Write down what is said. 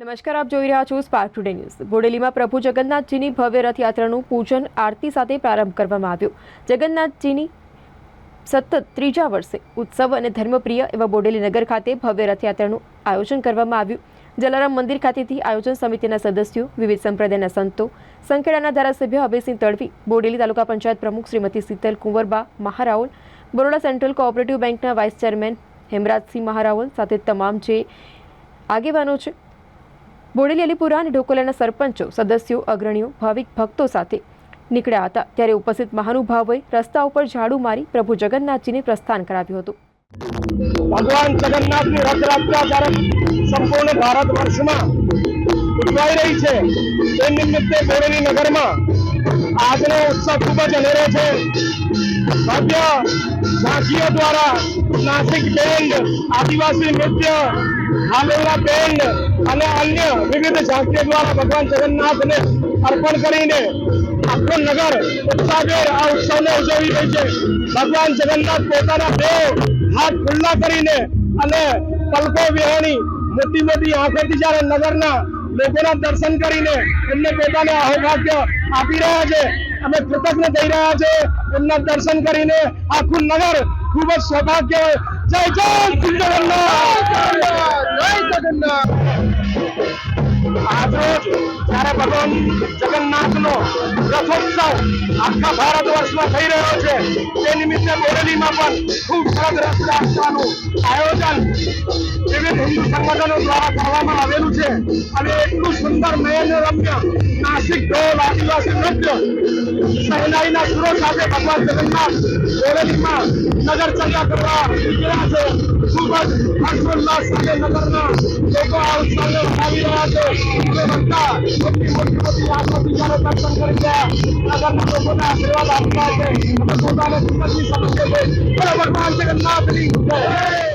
નમસ્કાર, આપ જોઈ રહ્યા છો સ્પાર્ક ટુડે ન્યૂઝ બોડેલીમાં પ્રભુ જગન્નાથજીની ભવ્ય રથયાત્રાનું પૂજન, આરતી સાથે પ્રારંભ કરવામાં આવ્યો. જગન્નાથજીની સતત ત્રીજા વર્ષે ઉત્સવ અને ધર્મપ્રિય એવા બોડેલી નગર ખાતે ભવ્ય રથયાત્રાનું આયોજન કરવામાં આવ્યું. જલારામ મંદિર ખાતેથી આયોજન સમિતિના સદસ્યો, વિવિધ સંપ્રદાયના સંતો, સંખેડાના ધારાસભ્ય અભયસિંહ તડવી, બોડેલી તાલુકા પંચાયત પ્રમુખ શ્રીમતી શીતલ કુંવરબા મહારાઓલ બરોડા સેન્ટ્રલ કોઓપરેટિવ બેંકના વાઇસ ચેરમેન હેમરાજસિંહ મહારાવલ સાથે તમામ જે આગેવાનો છે બોડેલી અને ઢોકોલાના સરપંચો, સદસ્યો, અગ્રણીઓ, ભાવિક ભક્તો સાથે નીકળ્યા હતા. ત્યારે ઉપસ્થિત મહાનુભાવોએ રસ્તા ઉપર ઝાડુ મારી પ્રભુ જગન્નાથજીને પ્રસ્થાન કરાવ્યું હતું. ભગવાન જગન્નાથની રથયાત્રા જ્યારે સંપૂર્ણ ભારત વર્ષમાં ઉજવાઈ રહી છે તે નિમિત્તે બોરેલી નગરમાં આજનો ઉત્સવ ખૂબ જ અનેરો છે. ભવ્ય ઝાંખીઓ દ્વારા નાસિક બેન્ડ, આદિવાસી નૃત્ય, હાલોલા બેન્ડ અને અન્ય વિવિધ ઝાંખીઓ દ્વારા ભગવાન જગન્નાથને અર્પણ કરીને આખું નગર ઉત્સાહભેર આ ઉત્સવને ઉજવી રહી છે. ભગવાન જગન્નાથ પોતાના બે હાથ ખુલ્લા કરીને અને પલકો વિહોણી મોટી મોટી આંખોથી જ્યારે નગરના લોકોના દર્શન કરીને એમને પોતાને અહોભાગ્ય આપી રહ્યા છે, અમે કૃતજ્ઞ થઈ રહ્યા છે, એમના દર્શન કરીને આખું નગર ખૂબ જ સૌભાગ્ય. જય જય જગન્નાથ! જય જગન્નાથ! જ્યારે ભગવાન જગન્નાથનો રથોત્સવ આખા ભારત વર્ષમાં થઈ રહ્યો છે. તે નિમિત્તે બોરેલીમાં પણ ખૂબ સરસ રથયાત્રાનું આયોજન વિવિધ હિન્દુ સંગઠનો દ્વારા કરવામાં આવેલું છે. અને એટલું સુંદર નયન રમ્ય નાસિક ઢોલ, આદિવાસી નૃત્ય સહેલાઈના સુરો સાથે ભગવાન જગન્નાથ બોરેલીમાં નગરચર્યા કરવા નીકળ્યા છે. ખૂબ જ હર્ષોલ્લાસ સાથે નગરના લોકો આ ઉત્સવને મનાવી રહ્યા છે. અને બધા મોટી મોટી મોટી આંખોથી જ્યારે દર્શન કરી ગયા નગરના લોકોને આશીર્વાદ આપતા છે અમે પોતાને સુંદરથી સમજીએ